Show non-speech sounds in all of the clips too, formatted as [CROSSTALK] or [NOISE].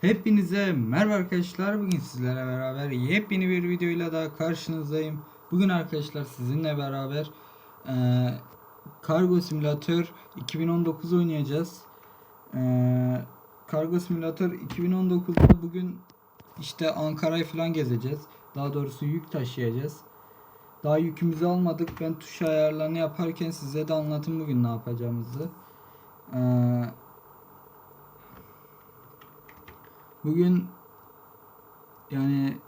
Hepinize merhaba arkadaşlar. Bugün sizlerle beraber yepyeni bir videoyla daha karşınızdayım. Bugün arkadaşlar sizinle beraber eee Kargo Simülatör 2019 oynayacağız. Eee Kargo Simülatör 2019'da bugün işte Ankara'yı falan gezeceğiz. Daha doğrusu yük taşıyacağız. Daha yükümüzü almadık. Ben tuş ayarlarını yaparken size de anlatayım bugün ne yapacağımızı. Eee Bugün yani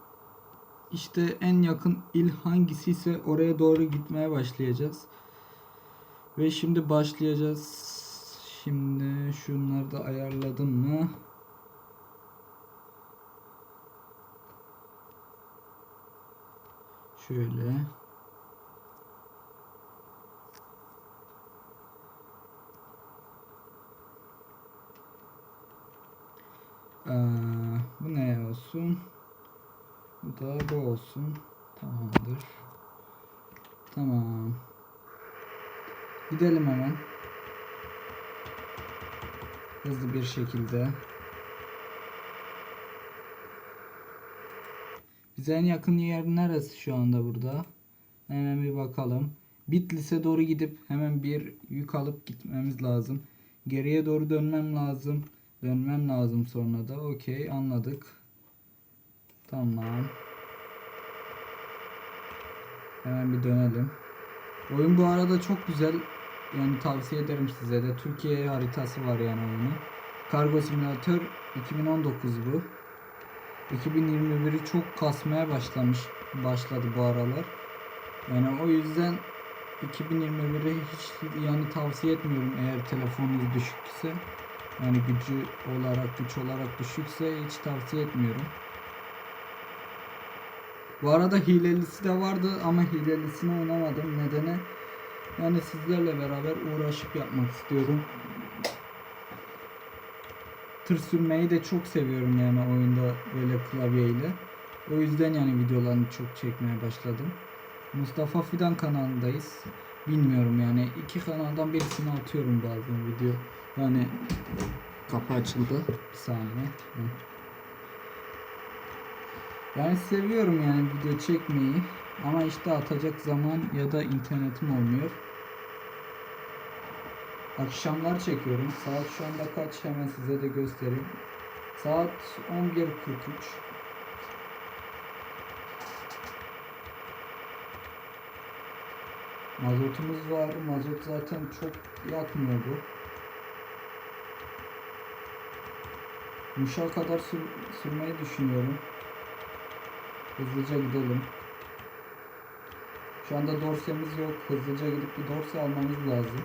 işte en yakın il hangisi ise oraya doğru gitmeye başlayacağız. Ve şimdi başlayacağız. Şimdi şunları da ayarladım mı? Şöyle. Ee, bu ne olsun? Bu da bu olsun. Tamamdır. Tamam. Gidelim hemen. Hızlı bir şekilde. Bize en yakın yer neresi şu anda burada? Hemen bir bakalım. Bitlis'e doğru gidip hemen bir yük alıp gitmemiz lazım. Geriye doğru dönmem lazım. Dönmem lazım sonra da. Okey anladık. Tamam. Hemen bir dönelim. Oyun bu arada çok güzel. Yani tavsiye ederim size de. Türkiye haritası var yani oyunu. Kargo Simülatör 2019 bu. 2021'i çok kasmaya başlamış başladı bu aralar. Yani o yüzden 2021'i hiç yani tavsiye etmiyorum eğer telefonunuz düşükse. Yani gücü olarak güç olarak düşükse hiç tavsiye etmiyorum. Bu arada hilelisi de vardı ama hilelisini oynamadım. Nedeni yani sizlerle beraber uğraşıp yapmak istiyorum. Tır sürmeyi de çok seviyorum yani oyunda böyle klavyeyle. O yüzden yani videolarını çok çekmeye başladım. Mustafa Fidan kanalındayız. Bilmiyorum yani iki kanaldan birisini atıyorum bazen video. Yani kapı açıldı. Bir saniye. Hı. Yani seviyorum yani video çekmeyi. Ama işte atacak zaman ya da internetim olmuyor. Akşamlar çekiyorum. Saat şu anda kaç hemen size de göstereyim. Saat 11.43. Mazotumuz var. Mazot zaten çok yakmıyor bu. Muş'a kadar sür, sürmeyi düşünüyorum. Hızlıca gidelim. Şu anda dorsemiz yok. Hızlıca gidip bir dorse almamız lazım.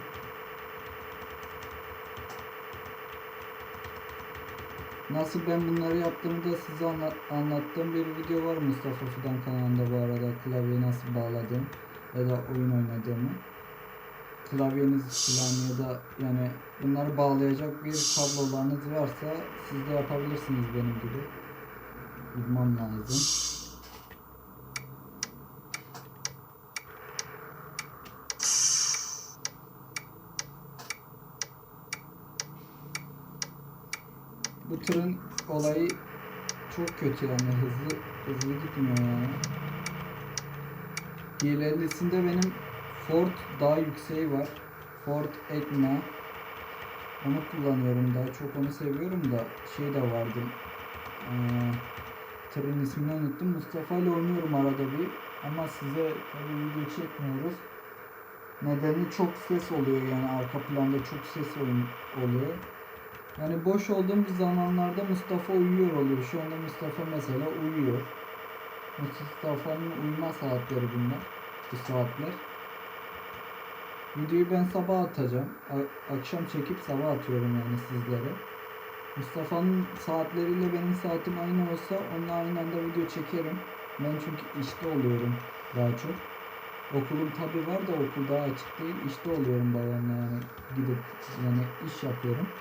Nasıl ben bunları yaptığımı da size anlat, anlattığım bir video var Mustafa Fidan kanalında bu arada klavyeyi nasıl bağladım ya da oyun oynadığımı. Klavyeniz falan ya da yani bunları bağlayacak bir kablolarınız varsa siz de yapabilirsiniz benim gibi. Bulmam lazım. Bu tırın olayı çok kötü yani hızlı hızlı gitmiyor yani. Diğerlerinde benim Ford daha yükseği var. Ford Etna. Onu kullanıyorum daha çok onu seviyorum da şey de vardı. Ee, tırın ismini unuttum. Mustafa ile oynuyorum arada bir. Ama size tabii video çekmiyoruz. Nedeni çok ses oluyor yani arka planda çok ses oluyor. Yani boş olduğumuz zamanlarda Mustafa uyuyor oluyor. Şu anda Mustafa mesela uyuyor. Mustafa'nın uyuma saatleri bunlar. Bu saatler. Videoyu ben sabah atacağım. A- akşam çekip sabah atıyorum yani sizlere. Mustafa'nın saatleriyle benim saatim aynı olsa onunla aynı anda video çekerim. Ben çünkü işte oluyorum daha çok. Okulum tabi var da okul daha açık değil. İşte oluyorum babamla yani gidip yani iş yapıyorum.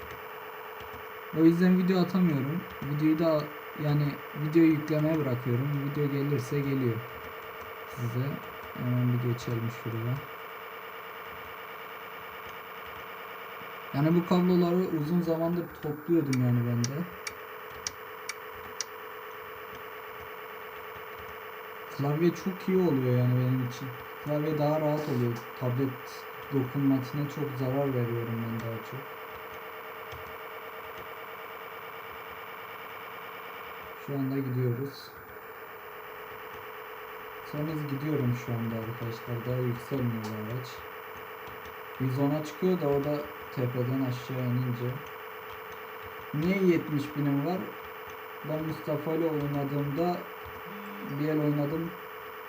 O yüzden video atamıyorum. Videoyu da yani videoyu yüklemeye bırakıyorum. Video gelirse geliyor. Size hemen bir geçelim şuraya. Yani bu kabloları uzun zamandır topluyordum yani ben de. Klavye çok iyi oluyor yani benim için. Klavye daha rahat oluyor. Tablet dokunmasına çok zarar veriyorum ben daha çok. Şu anda gidiyoruz. Sonra gidiyorum şu anda arkadaşlar. Daha yükselmiyor araç. 110'a çıkıyor da o da tepeden aşağı inince. Niye 70 binim var? Ben Mustafa ile oynadığımda bir el oynadım.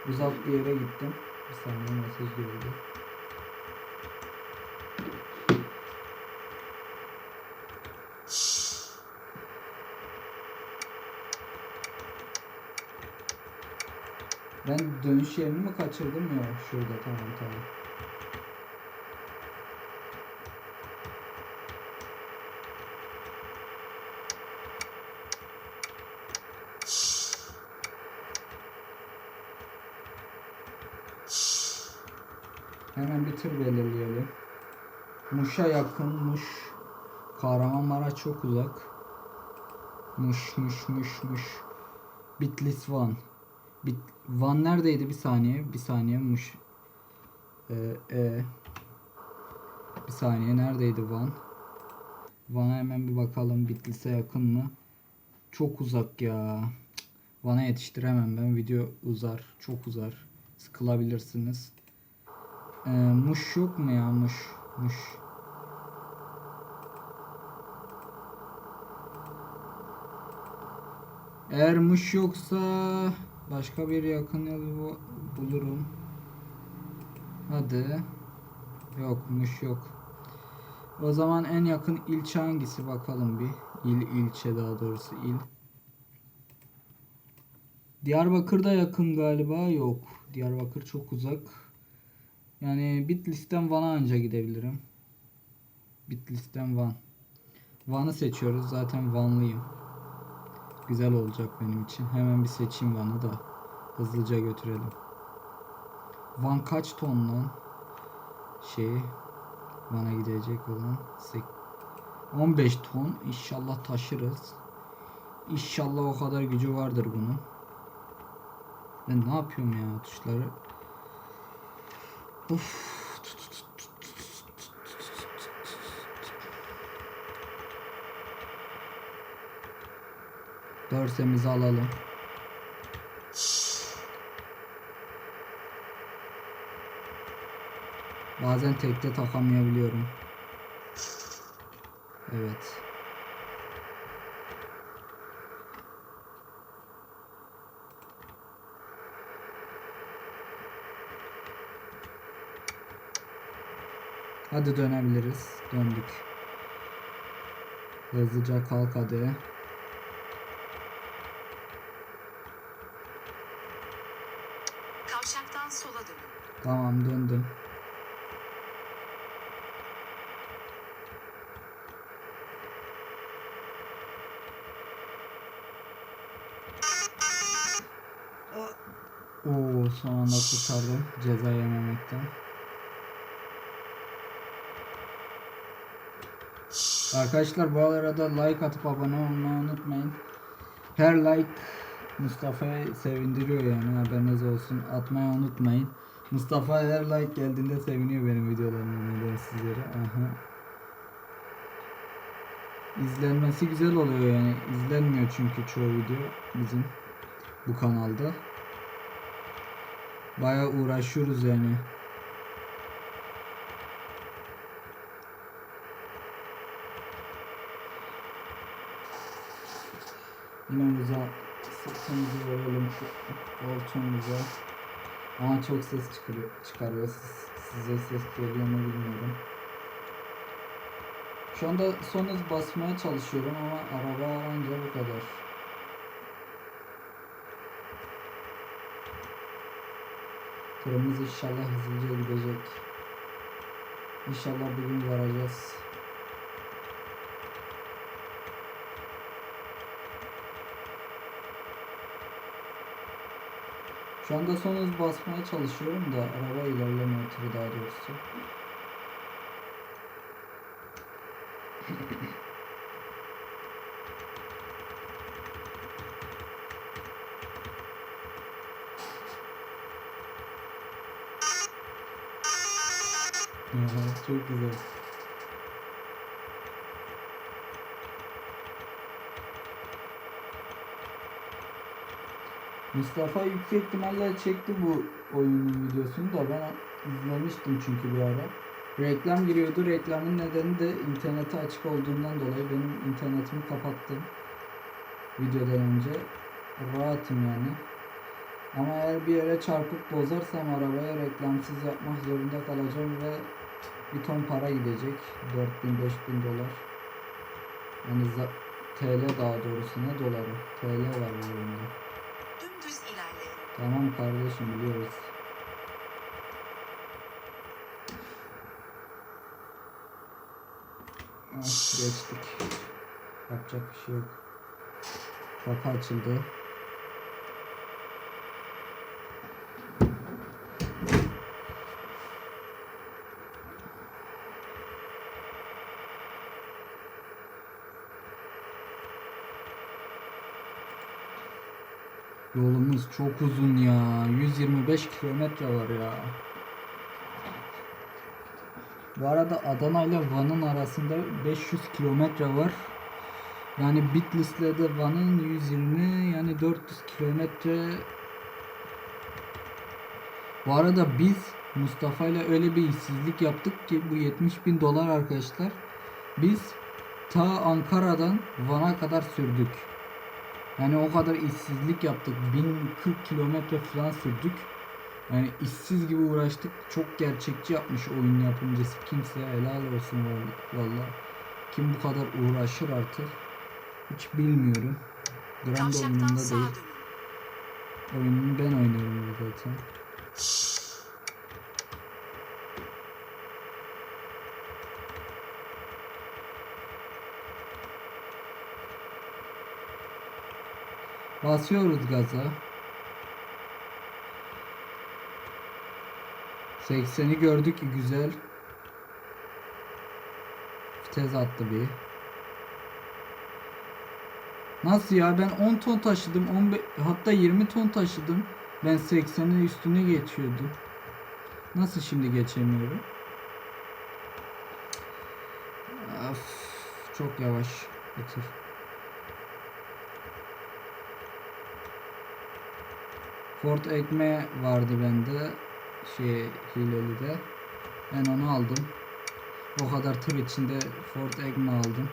Uzak bir yere gittim. Bir saniye mesaj geldi. Ben dönüş yerini mi kaçırdım ya? Şurada tamam tamam. Hemen bir tır belirleyelim. Muş'a yakın Muş. Kahramanmaraş çok uzak. Muş Muş Muş Muş. Bitlis Van. Bit Van neredeydi bir saniye? Bir saniye Muş. Ee, e. Bir saniye neredeydi Van? Van'a hemen bir bakalım Bitlis'e yakın mı? Çok uzak ya. Van'a yetiştiremem ben. Video uzar. Çok uzar. Sıkılabilirsiniz. Ee, muş yok mu ya muş? Muş. Eğer muş yoksa başka bir yakın yol bu- bulurum. Hadi. Yok muş yok. O zaman en yakın ilçe hangisi bakalım bir. İl ilçe daha doğrusu il. Diyarbakır'da yakın galiba yok. Diyarbakır çok uzak. Yani Bitlis'ten Van'a anca gidebilirim. Bitlis'ten Van. Van'ı seçiyoruz. Zaten Vanlıyım. Güzel olacak benim için. Hemen bir seçeyim Van'ı da. Hızlıca götürelim. Van kaç ton lan? Şey Van'a gidecek olan sek- 15 ton. İnşallah taşırız. İnşallah o kadar gücü vardır bunun. Ben ne yapıyorum ya tuşları? Of. Dorsemizi alalım. Bazen tekte takamayabiliyorum. Evet. Hadi dönebiliriz. Döndük. Hızlıca kalk hadi. Tamam döndüm. Oo son anda kurtardım ceza yememekten. Arkadaşlar bu arada like atıp abone olmayı unutmayın. Her like Mustafa'yı sevindiriyor yani haberiniz olsun. Atmayı unutmayın. Mustafa her like geldiğinde seviniyor benim videolarımı sizlere. Aha. İzlenmesi güzel oluyor yani. İzlenmiyor çünkü çoğu video bizim bu kanalda. Baya uğraşıyoruz yani. Yinemize sesimizi verelim şu koltuğumuza. Ama çok ses çıkarıyor, çıkarıyor. Siz- size ses geliyor mu bilmiyorum. Şu anda son hız basmaya çalışıyorum ama araba anca bu kadar. Tırımız inşallah hızlıca gidecek. İnşallah bugün varacağız. Şu anda son hız basmaya çalışıyorum da araba ilerlemiyor tırı daha doğrusu. [LAUGHS] Aha, çok güzel. Mustafa yüksek ihtimalle çekti bu oyunun videosunu da ben izlemiştim çünkü bir ara. Reklam giriyordu. Reklamın nedeni de interneti açık olduğundan dolayı benim internetimi kapattım. Videodan önce. Rahatım yani. Ama eğer bir yere çarpıp bozarsam arabaya reklamsız yapmak zorunda kalacağım ve bir ton para gidecek. 4000-5000 dolar. Yani TL daha doğrusu ne doları? TL var bu oyunda. Tamam kardeşim biliyoruz. Ah, geçtik. Yapacak bir şey yok. Kapı açıldı. Yolumuz çok uzun ya. 125 kilometre var ya. Bu arada Adana ile Van'ın arasında 500 kilometre var. Yani Bitlis'le de Van'ın 120 yani 400 kilometre. Bu arada biz Mustafa ile öyle bir işsizlik yaptık ki bu 70 bin dolar arkadaşlar. Biz ta Ankara'dan Van'a kadar sürdük. Yani o kadar işsizlik yaptık. 1040 kilometre falan sürdük. Yani işsiz gibi uğraştık. Çok gerçekçi yapmış oyun yapımcısı. Kimseye helal olsun valla-. Kim bu kadar uğraşır artık? Hiç bilmiyorum. Gram da Kavşaktan umurumda sağa değil. Oyununu ben oynuyorum zaten. Basıyoruz gaza. 80'i gördük güzel. Vites attı bir. Nasıl ya ben 10 ton taşıdım 15 hatta 20 ton taşıdım. Ben 80'in üstüne geçiyordum. Nasıl şimdi geçemiyorum? Of, çok yavaş. Bitir. Ford ekme vardı bende. Şey hileli de. Ben onu aldım. O kadar tır içinde Ford ekme aldım.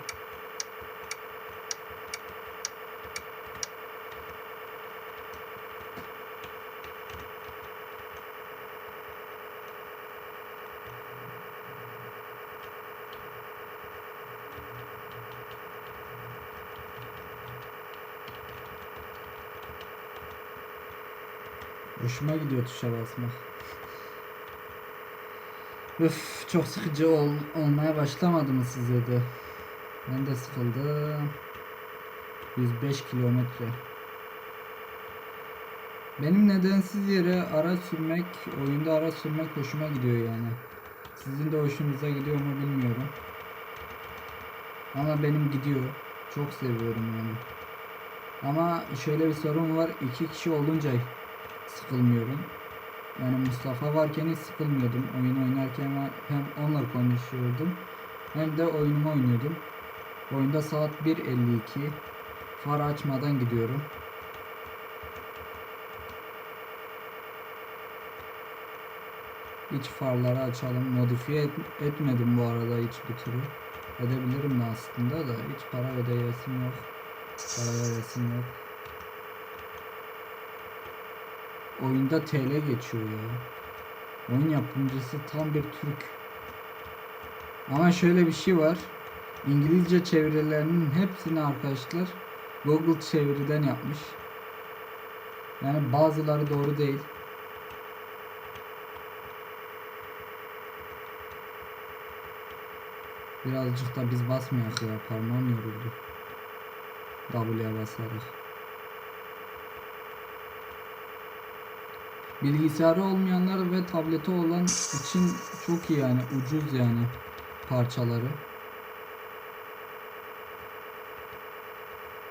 Hoşuma gidiyor tuşa basmak. Üf çok sıkıcı ol, olmaya başlamadı mı size de? Ben de sıkıldım. 105 kilometre. Benim nedensiz yere araç sürmek, oyunda araç sürmek hoşuma gidiyor yani. Sizin de hoşunuza gidiyor mu bilmiyorum. Ama benim gidiyor. Çok seviyorum yani. Ama şöyle bir sorun var. iki kişi olunca sıkılmıyorum. Yani Mustafa varken hiç sıkılmıyordum. Oyun oynarken hem onunla konuşuyordum hem de oyunumu oynuyordum. Oyunda saat 1.52. Far açmadan gidiyorum. Hiç farları açalım. Modifiye et- etmedim bu arada hiç bir türlü. Edebilirim de aslında da hiç para ödeyesim yok. Para veresim yok. Oyunda TL geçiyor ya. Oyun yapımcısı tam bir Türk. Ama şöyle bir şey var. İngilizce çevirilerinin hepsini arkadaşlar Google çeviriden yapmış. Yani bazıları doğru değil. Birazcık da biz basmayak ya parmağım yoruldu. W'ye basarak. Bilgisayarı olmayanlar ve tableti olan için çok iyi yani ucuz yani parçaları.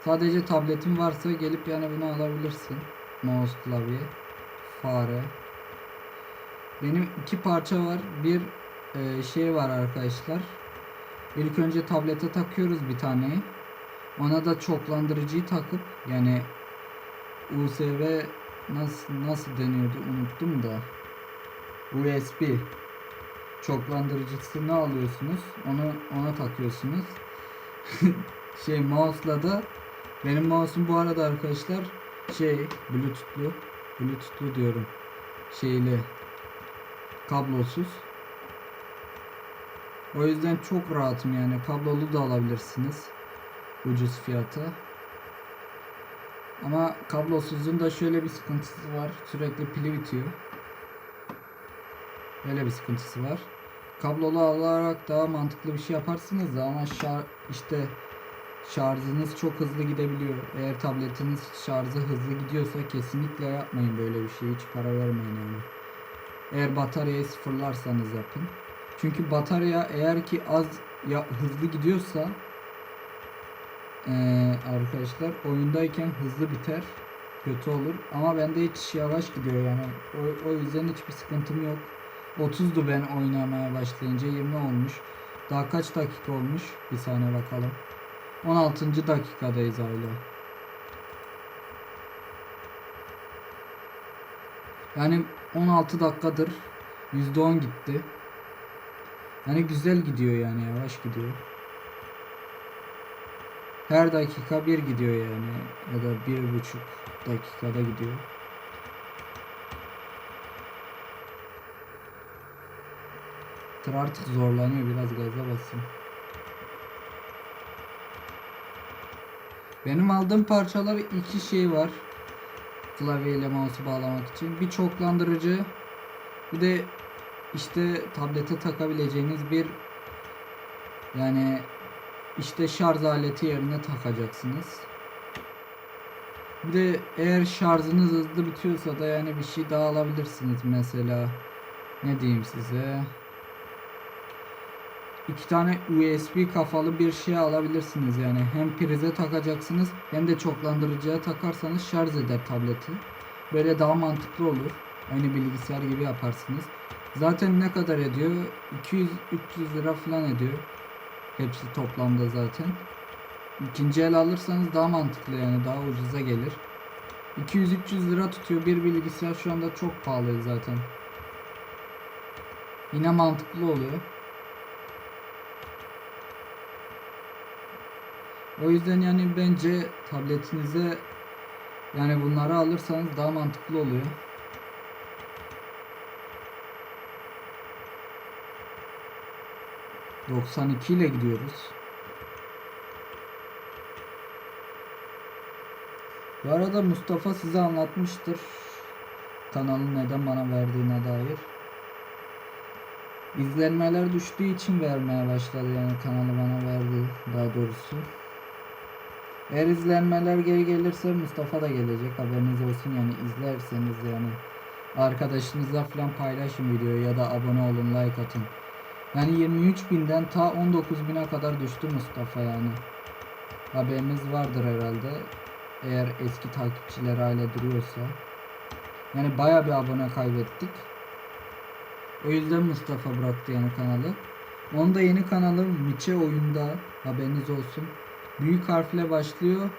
Sadece tabletin varsa gelip yani bunu alabilirsin. Mouse, klavye, fare. Benim iki parça var. Bir e, şey var arkadaşlar. İlk önce tablete takıyoruz bir taneyi. Ona da çoklandırıcıyı takıp yani USB nasıl nasıl deniyordu unuttum da USB çoklandırıcısını alıyorsunuz. Onu ona takıyorsunuz. [LAUGHS] şey mouse'la da benim mouse'um bu arada arkadaşlar şey bluetooth'lu bluetooth'lu diyorum. Şeyli kablosuz. O yüzden çok rahatım yani. Kablolu da alabilirsiniz. Ucuz fiyata. Ama kablosuzun da şöyle bir sıkıntısı var. Sürekli pili bitiyor. Böyle bir sıkıntısı var. Kablolu alarak daha mantıklı bir şey yaparsınız da ama şar işte şarjınız çok hızlı gidebiliyor. Eğer tabletiniz şarjı hızlı gidiyorsa kesinlikle yapmayın böyle bir şey. Hiç para vermeyin yani. Eğer bataryayı sıfırlarsanız yapın. Çünkü batarya eğer ki az ya hızlı gidiyorsa eee, arkadaşlar oyundayken hızlı biter. Kötü olur. Ama bende hiç yavaş gidiyor yani. O, o yüzden hiçbir sıkıntım yok. 30'du ben oynamaya başlayınca 20 olmuş. Daha kaç dakika olmuş? Bir saniye bakalım. 16. dakikadayız hala. Yani 16 dakikadır %10 gitti. Yani güzel gidiyor yani yavaş gidiyor. Her dakika bir gidiyor yani ya da bir buçuk dakikada gidiyor. Tır artık zorlanıyor biraz gaza basayım. Benim aldığım parçalar iki şey var. Klavye ile mouse'u bağlamak için. Bir çoklandırıcı. Bir de işte tablete takabileceğiniz bir yani işte şarj aleti yerine takacaksınız. Bir de eğer şarjınız hızlı bitiyorsa da yani bir şey daha alabilirsiniz mesela. Ne diyeyim size? iki tane USB kafalı bir şey alabilirsiniz yani. Hem prize takacaksınız hem de çoklandırıcıya takarsanız şarj eder tableti. Böyle daha mantıklı olur. Aynı bilgisayar gibi yaparsınız. Zaten ne kadar ediyor? 200-300 lira falan ediyor. Hepsi toplamda zaten. İkinci el alırsanız daha mantıklı yani daha ucuza gelir. 200-300 lira tutuyor bir bilgisayar şu anda çok pahalı zaten. Yine mantıklı oluyor. O yüzden yani bence tabletinize yani bunları alırsanız daha mantıklı oluyor. ...92 ile gidiyoruz. Bu arada Mustafa size anlatmıştır. Kanalın neden bana verdiğine dair. İzlenmeler düştüğü için vermeye başladı yani kanalı bana verdi daha doğrusu. Eğer izlenmeler geri gelirse Mustafa da gelecek haberiniz olsun yani izlerseniz yani arkadaşınızla falan paylaşın videoyu ya da abone olun like atın. Yani 23 binden ta 19 bine kadar düştü Mustafa yani. Haberiniz vardır herhalde. Eğer eski takipçiler hala duruyorsa. Yani baya bir abone kaybettik. O yüzden Mustafa bıraktı yani kanalı. Onun da yeni kanalı Miçe oyunda haberiniz olsun. Büyük harfle başlıyor.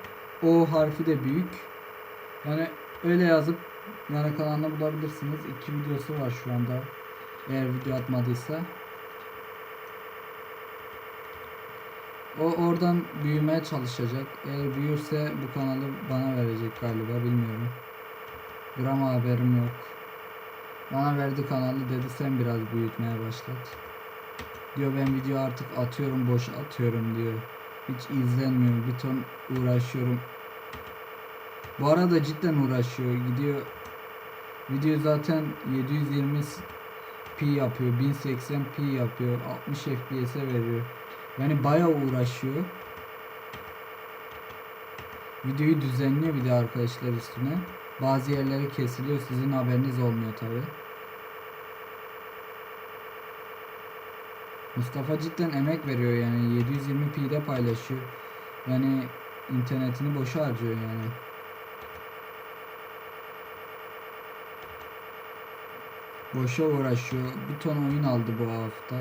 O harfi de büyük. Yani öyle yazıp yani kanalını bulabilirsiniz. İki videosu var şu anda. Eğer video atmadıysa. O oradan büyümeye çalışacak. Eğer büyürse bu kanalı bana verecek galiba bilmiyorum. Gram haberim yok. Bana verdi kanalı dedi sen biraz büyütmeye başlat. Diyor ben video artık atıyorum boş atıyorum diyor. Hiç izlenmiyor. Bir ton uğraşıyorum. Bu arada cidden uğraşıyor. Gidiyor video zaten 720 p yapıyor. 1080 p yapıyor. 60 fps'e veriyor. Yani bayağı uğraşıyor. Videoyu düzenliyor bir de arkadaşlar üstüne. Bazı yerleri kesiliyor. Sizin haberiniz olmuyor tabi. Mustafa cidden emek veriyor yani 720p'de paylaşıyor. Yani internetini boşa harcıyor yani. Boşa uğraşıyor. Bir ton oyun aldı bu hafta.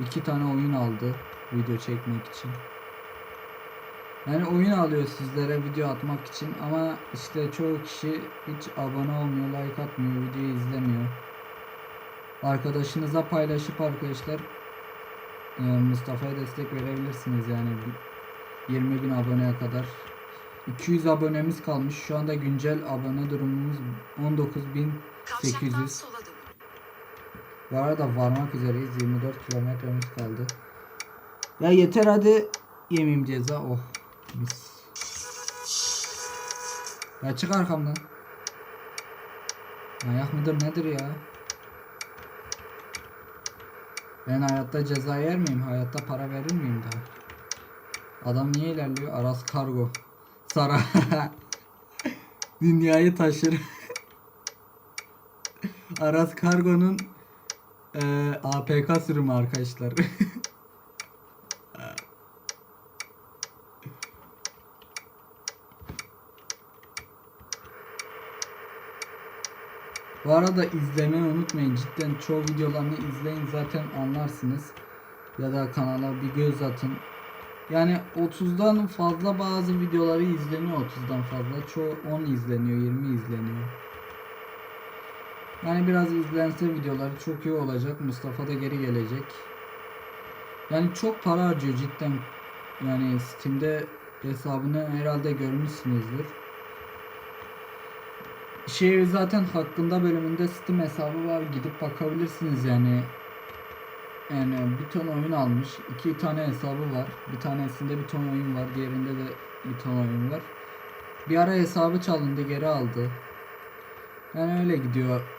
İki tane oyun aldı video çekmek için. Yani oyun alıyor sizlere video atmak için ama işte çoğu kişi hiç abone olmuyor, like atmıyor, videoyu izlemiyor. Arkadaşınıza paylaşıp arkadaşlar e, Mustafa'ya destek verebilirsiniz yani bir 20 bin aboneye kadar. 200 abonemiz kalmış. Şu anda güncel abone durumumuz 19.800. Kavşaktan sola dönün. Bu arada varmak üzereyiz. 24 kilometremiz kaldı. Ya yeter hadi yemeyeyim ceza. Oh mis. Ya çık arkamdan. Manyak mıdır nedir ya? Ben hayatta ceza yer miyim? Hayatta para verir miyim daha? Adam niye ilerliyor? Aras Kargo. Sara. [LAUGHS] Dünyayı taşır. [LAUGHS] Aras Kargo'nun eee, APK sürümü arkadaşlar. [LAUGHS] Bu arada izlemeyi unutmayın. Cidden çoğu videolarını izleyin zaten anlarsınız. Ya da kanala bir göz atın. Yani 30'dan fazla bazı videoları izleniyor 30'dan fazla. Çoğu 10 izleniyor, 20 izleniyor. Yani biraz izlense videoları çok iyi olacak. Mustafa da geri gelecek. Yani çok para harcıyor cidden. Yani Steam'de hesabını herhalde görmüşsünüzdür. Şey zaten hakkında bölümünde Steam hesabı var. Gidip bakabilirsiniz yani. Yani bir ton oyun almış. iki tane hesabı var. Bir tanesinde bir ton oyun var. Diğerinde de bir ton oyun var. Bir ara hesabı çalındı geri aldı. Yani öyle gidiyor.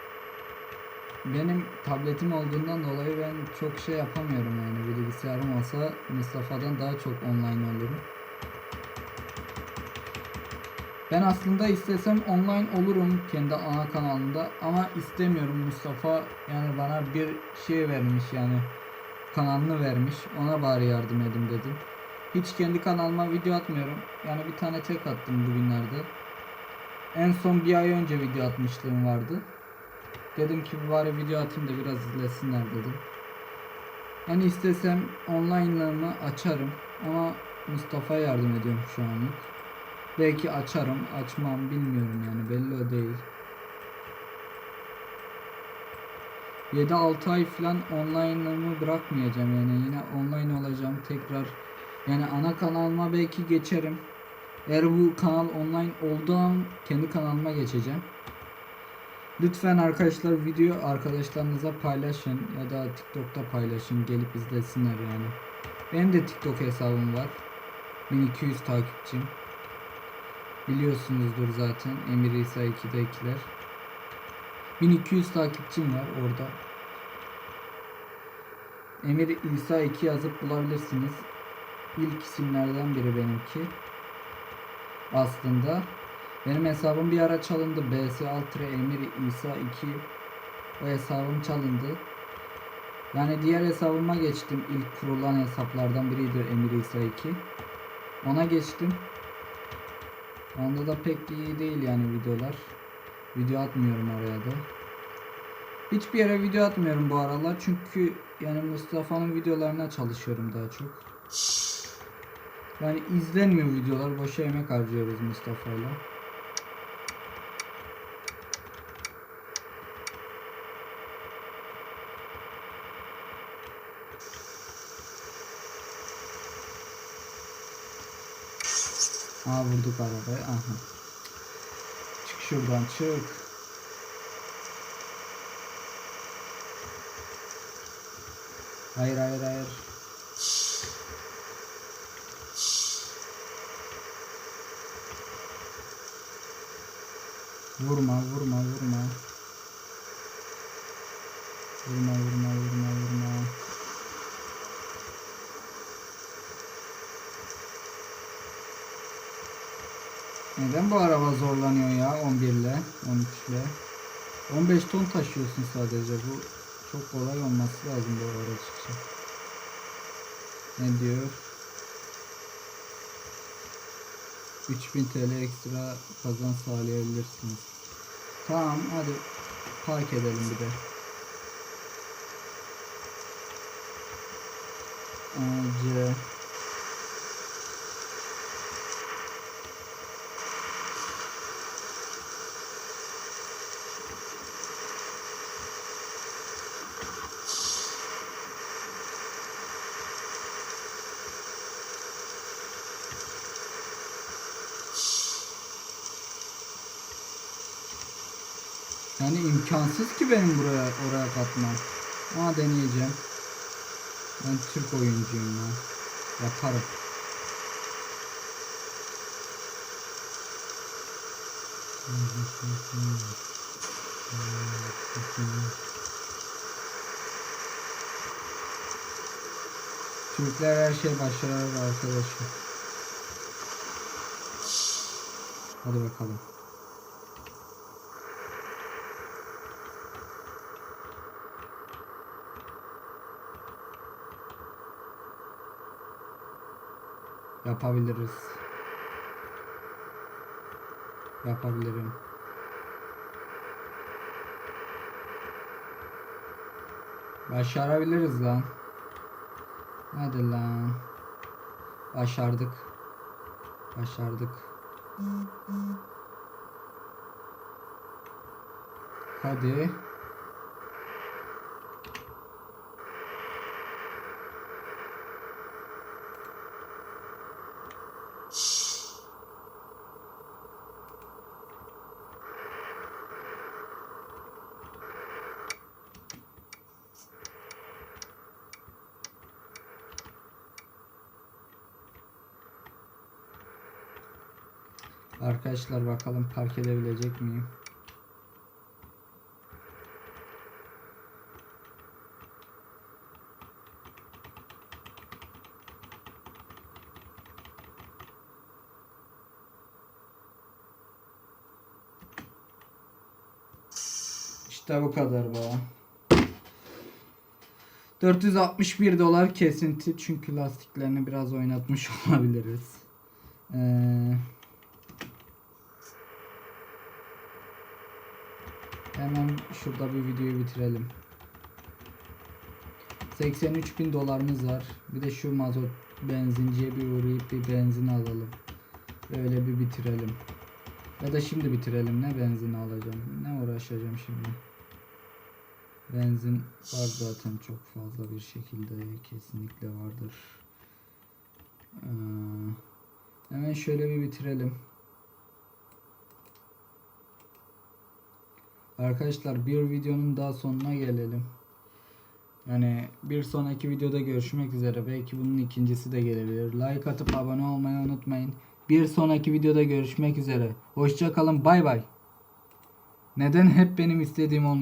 Benim tabletim olduğundan dolayı ben çok şey yapamıyorum yani. Bilgisayarım olsa Mustafa'dan daha çok online olurum. Ben aslında istesem online olurum kendi ana kanalımda ama istemiyorum Mustafa yani bana bir şey vermiş yani kanalını vermiş ona bari yardım edin dedim. Hiç kendi kanalıma video atmıyorum. Yani bir tane tek attım bugünlerde. En son bir ay önce video atmışlığım vardı. Dedim ki bari video atayım da biraz izlesinler dedim. Yani istesem online'larımı açarım ama Mustafa'ya yardım ediyorum şu anlık. Belki açarım, açmam bilmiyorum yani belli o değil. 7-6 ay falan online'ımı bırakmayacağım yani yine online olacağım tekrar. Yani ana kanalıma belki geçerim. Eğer bu kanal online olduğu an kendi kanalıma geçeceğim. Lütfen arkadaşlar video arkadaşlarınıza paylaşın ya da TikTok'ta paylaşın gelip izlesinler yani. Benim de TikTok hesabım var. 1200 takipçim. Biliyorsunuzdur zaten Emir İsa 2'dekiler. 1200 takipçim var orada. Emir İsa 2 yazıp bulabilirsiniz. İlk isimlerden biri benimki. Aslında benim hesabım bir ara çalındı. BS Altre Emir İsa 2 o hesabım çalındı. Yani diğer hesabıma geçtim. İlk kurulan hesaplardan biriydi Emir İsa 2. Ona geçtim. Onda da pek iyi değil yani videolar. Video atmıyorum oraya da. Hiçbir yere video atmıyorum bu aralar çünkü yani Mustafa'nın videolarına çalışıyorum daha çok. Yani izlenmiyor videolar. Boşa emek harcıyoruz Mustafa'yla. Aa vurduk arabayı. Aha. Çık şuradan çık. Hayır hayır hayır. Vurma vurma vurma. Vurma vurma vurma vurma. Neden bu araba zorlanıyor ya 11 ile 13 ile? 15 ton taşıyorsun sadece bu çok kolay olması lazım bu araç için. Ne diyor? 3000 TL ekstra kazanç sağlayabilirsiniz. Tamam hadi park edelim bir de. Ee, Yani imkansız ki benim buraya oraya katmam. Ama deneyeceğim. Ben Türk oyuncuyum ya. Yaparım. Türkler her şey başarır arkadaşım. Hadi bakalım. Yapabiliriz. Yapabilirim. Başarabiliriz lan. Hadi lan. Başardık. Başardık. Hadi. Arkadaşlar bakalım park edebilecek miyim? İşte bu kadar be. 461 dolar kesinti çünkü lastiklerini biraz oynatmış [LAUGHS] olabiliriz. Ee, hemen şurada bir videoyu bitirelim. 83 bin dolarımız var. Bir de şu mazot benzinciye bir uğrayıp bir benzin alalım. Böyle bir bitirelim. Ya da şimdi bitirelim. Ne benzin alacağım? Ne uğraşacağım şimdi? Benzin var zaten çok fazla bir şekilde kesinlikle vardır. Ee, hemen şöyle bir bitirelim. Arkadaşlar bir videonun daha sonuna gelelim. Yani bir sonraki videoda görüşmek üzere. Belki bunun ikincisi de gelebilir. Like atıp abone olmayı unutmayın. Bir sonraki videoda görüşmek üzere. Hoşça kalın. Bay bay. Neden hep benim istediğim olmuyor?